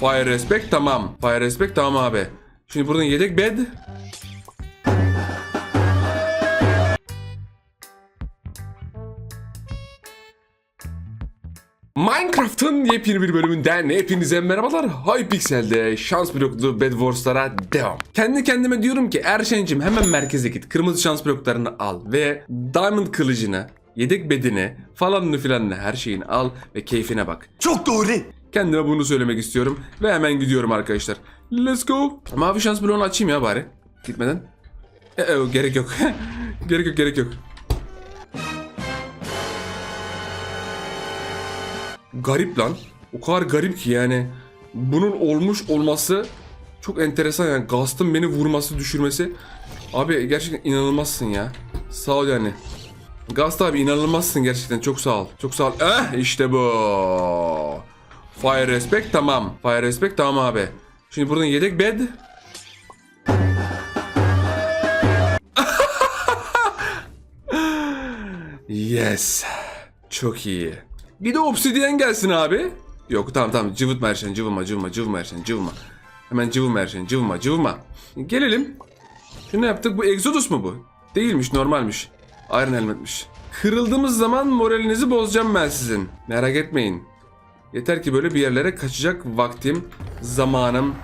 Fire respect tamam. Fire respect tamam abi. Şimdi buradan yedek bed. Minecraft'ın yepyeni bir bölümünden hepinize merhabalar. Hypixel'de şans bloklu Bed Wars'lara devam. Kendi kendime diyorum ki Erşen'cim hemen merkeze git. Kırmızı şans bloklarını al ve Diamond kılıcını, yedek bedini falanını filanını her şeyini al ve keyfine bak. Çok doğru. Kendime bunu söylemek istiyorum ve hemen gidiyorum arkadaşlar. Let's go. Mavi şans bloğunu açayım ya bari. Gitmeden. E, e, gerek yok. gerek yok gerek yok. Garip lan. O kadar garip ki yani. Bunun olmuş olması çok enteresan yani. Gast'ın beni vurması, düşürmesi. Abi gerçekten inanılmazsın ya. Sağ ol yani. Gast abi inanılmazsın gerçekten. Çok sağ ol. Çok sağ ol. Eh işte bu. Fire respect tamam. Fire respect tamam abi. Şimdi buradan yedek bed. yes. Çok iyi. Bir de obsidiyen gelsin abi. Yok tamam tamam cıvıtma Erşen cıvıma cıvıma cıvıma Erşen cıvıma. Hemen cıvıma Erşen cıvıma cıvıma. Gelelim. Şunu yaptık bu Exodus mu bu? Değilmiş normalmiş. Iron Helmet'miş. Kırıldığımız zaman moralinizi bozacağım ben sizin. Merak etmeyin. Yeter ki böyle bir yerlere kaçacak vaktim, zamanım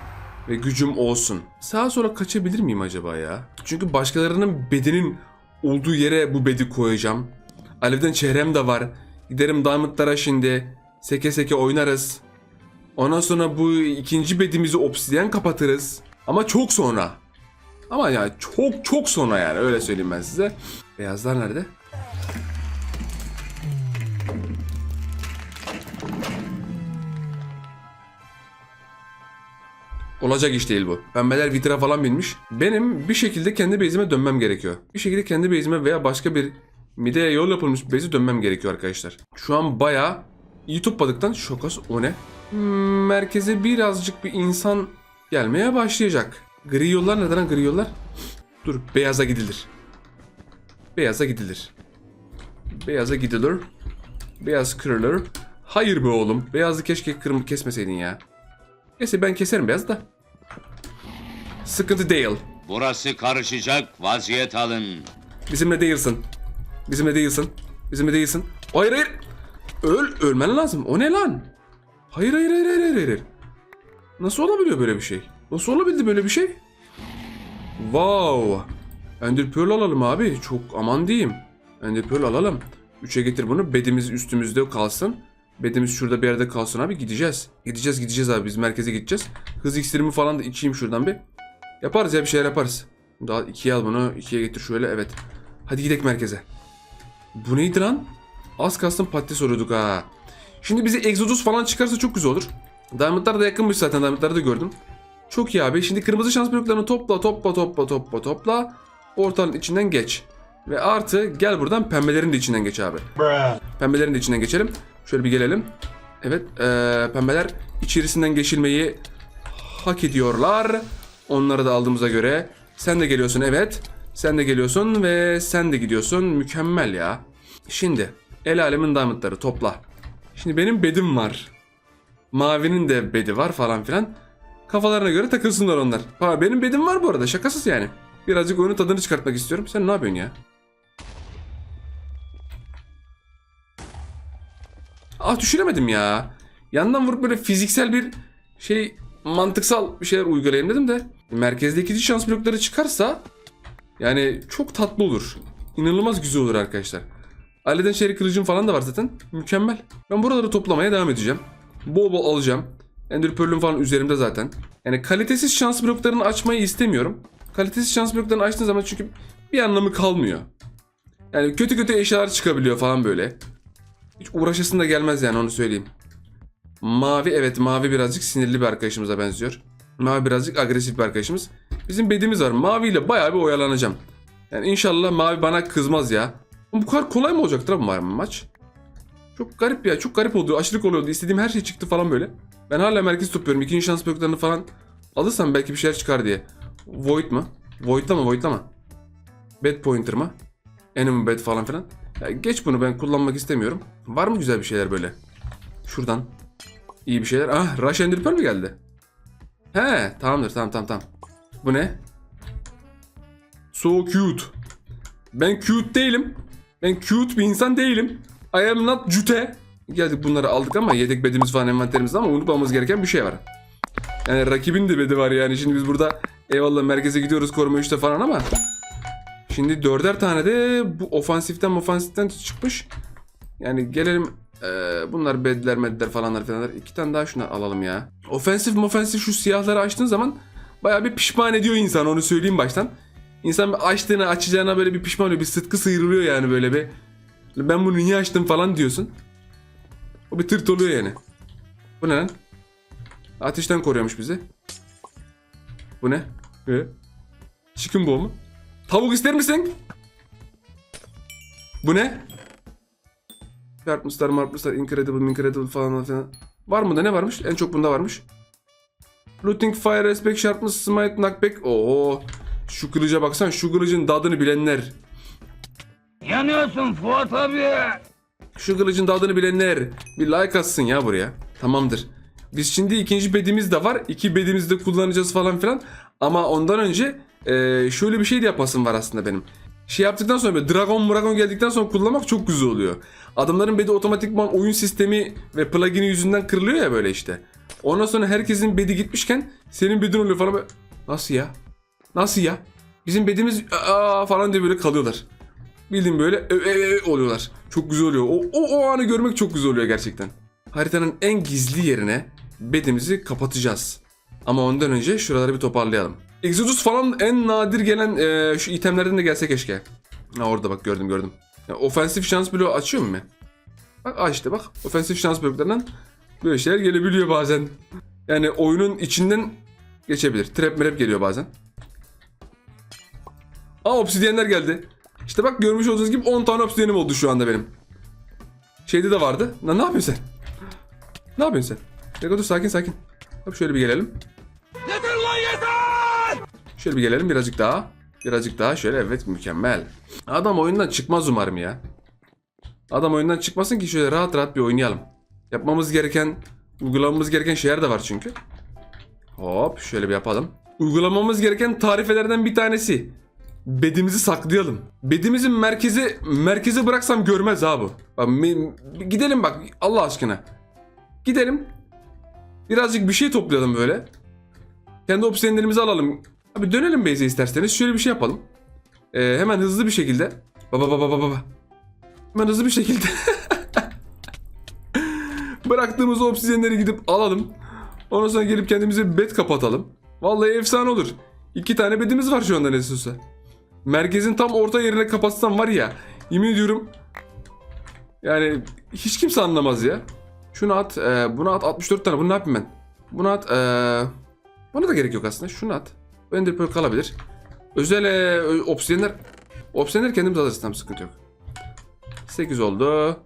ve gücüm olsun. Sağa sola kaçabilir miyim acaba ya? Çünkü başkalarının bedinin olduğu yere bu bedi koyacağım. Alev'den çehrem de var. Giderim Diamond'lara şimdi. Seke seke oynarız. Ondan sonra bu ikinci bedimizi obsidyen kapatırız. Ama çok sonra. Ama yani çok çok sonra yani öyle söyleyeyim ben size. Beyazlar nerede? Olacak iş değil bu. Pembeler vitra falan binmiş. Benim bir şekilde kendi base'ime dönmem gerekiyor. Bir şekilde kendi base'ime veya başka bir mideye yol yapılmış base'e dönmem gerekiyor arkadaşlar. Şu an bayağı iyi topladıktan şokas o ne? Hmm, Merkeze birazcık bir insan gelmeye başlayacak. Gri yollar neden gri yollar? Dur beyaza gidilir. Beyaza gidilir. Beyaza gidilir. Beyaz kırılır. Hayır be oğlum. Beyazı keşke kırmızı kesmeseydin ya. Neyse ben keserim beyaz da. Sıkıntı değil. Burası karışacak, vaziyet alın. Bizimle değilsin. Bizimle değilsin. Bizimle değilsin. Hayır hayır. Öl, ölmen lazım. O ne lan? Hayır hayır hayır hayır hayır. hayır. Nasıl olabiliyor böyle bir şey? Nasıl olabildi böyle bir şey? Wow. Ender Pearl alalım abi. Çok aman diyeyim. Ender Pearl alalım. Üçe getir bunu. Bedimiz üstümüzde kalsın. Bedimiz şurada bir yerde kalsın abi. Gideceğiz. Gideceğiz gideceğiz abi. Biz merkeze gideceğiz. Hız iksirimi falan da içeyim şuradan bir. Yaparız ya bir şeyler yaparız. Daha ikiye al bunu. ikiye getir şöyle. Evet. Hadi gidelim merkeze. Bu neydi lan? Az kalsın patates oluyorduk ha. Şimdi bize Exodus falan çıkarsa çok güzel olur. Diamondlar da yakınmış zaten. Diamondları da gördüm. Çok iyi abi. Şimdi kırmızı şans bloklarını topla topla topla topla topla. Ortanın içinden geç. Ve artı gel buradan pembelerin de içinden geç abi. Pembelerin de içinden geçelim. Şöyle bir gelelim. Evet eee, pembeler içerisinden geçilmeyi hak ediyorlar. Onları da aldığımıza göre. Sen de geliyorsun evet. Sen de geliyorsun ve sen de gidiyorsun. Mükemmel ya. Şimdi el alemin diamondları topla. Şimdi benim bedim var. Mavinin de bedi var falan filan. Kafalarına göre takılsınlar onlar. Ha, benim bedim var bu arada şakasız yani. Birazcık oyunun tadını çıkartmak istiyorum. Sen ne yapıyorsun ya? Ah düşüremedim ya. Yandan vurup böyle fiziksel bir şey mantıksal bir şeyler uygulayayım dedim de. Merkezdeki şans blokları çıkarsa yani çok tatlı olur. İnanılmaz güzel olur arkadaşlar. Aileden şehri kılıcım falan da var zaten. Mükemmel. Ben buraları toplamaya devam edeceğim. Bol bol alacağım. Ender falan üzerimde zaten. Yani kalitesiz şans bloklarını açmayı istemiyorum. Kalitesiz şans bloklarını açtığın zaman çünkü bir anlamı kalmıyor. Yani kötü kötü eşyalar çıkabiliyor falan böyle. Hiç uğraşasın da gelmez yani onu söyleyeyim. Mavi evet mavi birazcık sinirli bir arkadaşımıza benziyor. Mavi birazcık agresif bir arkadaşımız. Bizim bedimiz var. Mavi ile bayağı bir oyalanacağım. Yani inşallah mavi bana kızmaz ya. Bu kadar kolay mı olacaktır abi ma- maç? Çok garip ya. Çok garip oldu. Aşırı kolay oldu. İstediğim her şey çıktı falan böyle. Ben hala merkez tutuyorum. İkinci şans bloklarını falan alırsam belki bir şeyler çıkar diye. Void mu? Voidlama voidlama. Bad pointer mı? Enemy bad falan filan. Ya geç bunu ben kullanmak istemiyorum. Var mı güzel bir şeyler böyle? Şuradan. İyi bir şeyler. Ah Rush Pearl mi geldi? He tamamdır tamam tamam tamam. Bu ne? So cute. Ben cute değilim. Ben cute bir insan değilim. I am not cute. Geldik bunları aldık ama yedek bedimiz falan envanterimizde ama unutmamamız gereken bir şey var. Yani rakibin de bedi var yani. Şimdi biz burada eyvallah merkeze gidiyoruz koruma 3'te falan ama Şimdi dörder tane de bu ofansiften ofansiften çıkmış. Yani gelelim eee, bunlar bedler medler falanlar falanlar. iki tane daha şuna alalım ya. Ofensif ofensif şu siyahları açtığın zaman bayağı bir pişman ediyor insan onu söyleyeyim baştan. İnsan bir açtığına açacağına böyle bir pişman oluyor. Bir sıtkı sıyrılıyor yani böyle bir. Ben bunu niye açtım falan diyorsun. O bir tırt oluyor yani. Bu ne lan? Ateşten koruyormuş bizi. Bu ne? E? Chicken bow mu? Tavuk ister misin? Bu ne? Çarpmışlar marpmışlar incredible incredible falan filan. Var mı da ne varmış? En çok bunda varmış. Looting, fire, respect, sharpness, smite, knockback. Oo. Şu kılıca baksan şu kılıcın dadını bilenler. Yanıyorsun Fuat abi. Şu kılıcın dadını bilenler. Bir like atsın ya buraya. Tamamdır. Biz şimdi ikinci bedimiz de var. İki bedimizi de kullanacağız falan filan. Ama ondan önce eee, şöyle bir şey de yapasım var aslında benim. Şey yaptıktan sonra böyle Dragon Dragon geldikten sonra kullanmak çok güzel oluyor. Adamların bedi otomatikman oyun sistemi ve plugin'i yüzünden kırılıyor ya böyle işte. Ondan sonra herkesin bedi gitmişken senin bedin oluyor falan böyle. Nasıl ya? Nasıl ya? Bizim bedimiz aa falan diye böyle kalıyorlar. Bildiğin böyle ö, ö, ö oluyorlar. Çok güzel oluyor. O, o, o anı görmek çok güzel oluyor gerçekten. Haritanın en gizli yerine bedimizi kapatacağız. Ama ondan önce şuraları bir toparlayalım. Exodus falan en nadir gelen e, şu itemlerden de gelse keşke. Ha orada bak gördüm gördüm. Ofensif şans bloğu açıyor mu? Bak açtı bak. Ofensif şans bloğlarından böyle şeyler gelebiliyor bazen. Yani oyunun içinden geçebilir. Trap mrap geliyor bazen. Aa obsidyenler geldi. İşte bak görmüş olduğunuz gibi 10 tane obsidyenim oldu şu anda benim. Şeyde de vardı. Lan ne yapıyorsun sen? Ne yapıyorsun sen? Dur sakin sakin. Hop şöyle bir gelelim. Şöyle bir gelelim birazcık daha. Birazcık daha şöyle evet mükemmel. Adam oyundan çıkmaz umarım ya. Adam oyundan çıkmasın ki şöyle rahat rahat bir oynayalım. Yapmamız gereken, uygulamamız gereken şeyler de var çünkü. Hop şöyle bir yapalım. Uygulamamız gereken tarifelerden bir tanesi. Bedimizi saklayalım. Bedimizin merkezi merkeze bıraksam görmez ha bu. Bak, gidelim bak Allah aşkına. Gidelim. Birazcık bir şey toplayalım böyle. Kendi obsidiyenlerimizi alalım. Abi dönelim base'e isterseniz. Şöyle bir şey yapalım. Ee, hemen hızlı bir şekilde. Baba baba baba baba. Hemen hızlı bir şekilde. Bıraktığımız obsidiyenleri gidip alalım. Ondan sonra gelip kendimize bed kapatalım. Vallahi efsane olur. İki tane bedimiz var şu anda Nesus'a. Merkezin tam orta yerine kapatsam var ya. Yemin ediyorum. Yani hiç kimse anlamaz ya. Şunu at. E, bunu at 64 tane. Bunu ne yapayım ben? Bunu at. E, buna da gerek yok aslında. Şunu at. Ender Pearl kalabilir. Özel e, obsidiyenler. Obsidiyenler kendimiz alırız. Tam sıkıntı yok. 8 oldu.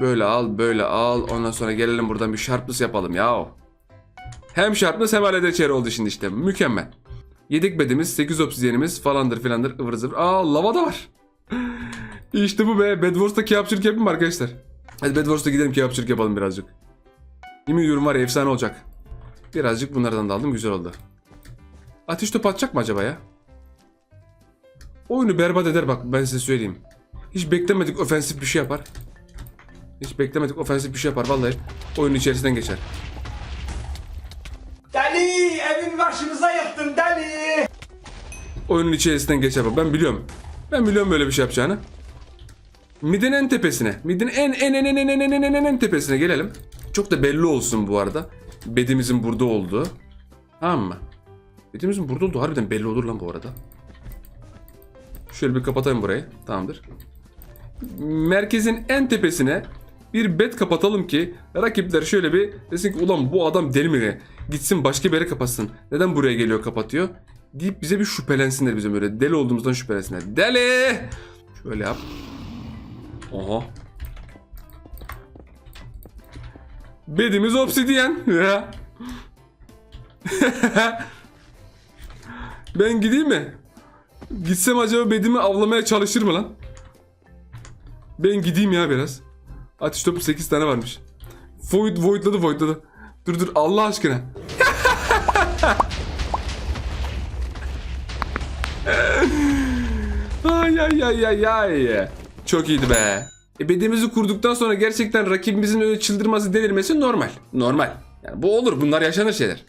Böyle al, böyle al. Ondan sonra gelelim buradan bir sharpness yapalım ya. Hem sharpness hem aledeçeri oldu şimdi işte. Mükemmel. Yedek bedimiz, 8 obsidyenimiz falandır filandır ıvır zıvır. Aa lava da var. işte bu be. Bedwars'ta kebapçılık yapayım mı arkadaşlar? Hadi Bedwars'ta gidelim kebapçılık yapalım birazcık. Yemin ediyorum var ya efsane olacak. Birazcık bunlardan da aldım güzel oldu. Ateş top atacak mı acaba ya? Oyunu berbat eder bak ben size söyleyeyim. Hiç beklemedik ofensif bir şey yapar. Hiç beklemedik ofensif bir şey yapar vallahi. Oyunun içerisinden geçer. Deli evin başımıza yıktın deli. Oyunun içerisinden geçer bak ben biliyorum. Ben biliyorum böyle bir şey yapacağını. Midin en tepesine. Midin en en en en en en en en en en tepesine gelelim. Çok da belli olsun bu arada. Bedimizin burada olduğu. Tamam mı? Bedimizin burada olduğu harbiden belli olur lan bu arada. Şöyle bir kapatayım burayı. Tamamdır. Merkezin en tepesine bir bed kapatalım ki rakipler şöyle bir desin ki ulan bu adam deli mi? Gitsin başka bir yere kapatsın. Neden buraya geliyor kapatıyor? Deyip bize bir şüphelensinler bizim böyle deli olduğumuzdan şüphelensinler. Deli! Şöyle yap. Oha. Bedimiz obsidyen. Ben gideyim mi? Gitsem acaba bedimi avlamaya çalışır mı lan? Ben gideyim ya biraz. Ateş topu 8 tane varmış. Void voidladı voidladı. Dur dur Allah aşkına. ay ay ay ay ay. Çok iyiydi be. E bedimizi kurduktan sonra gerçekten rakibimizin öyle çıldırması delirmesi normal. Normal. Yani bu olur bunlar yaşanır şeyler.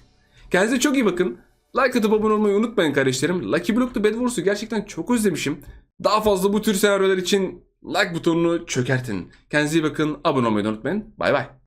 Kendinize çok iyi bakın. Like atıp abone olmayı unutmayın kardeşlerim. Lucky Block'ta Bed Wars'u gerçekten çok özlemişim. Daha fazla bu tür senaryolar için like butonunu çökertin. Kendinize iyi bakın. Abone olmayı unutmayın. Bay bay.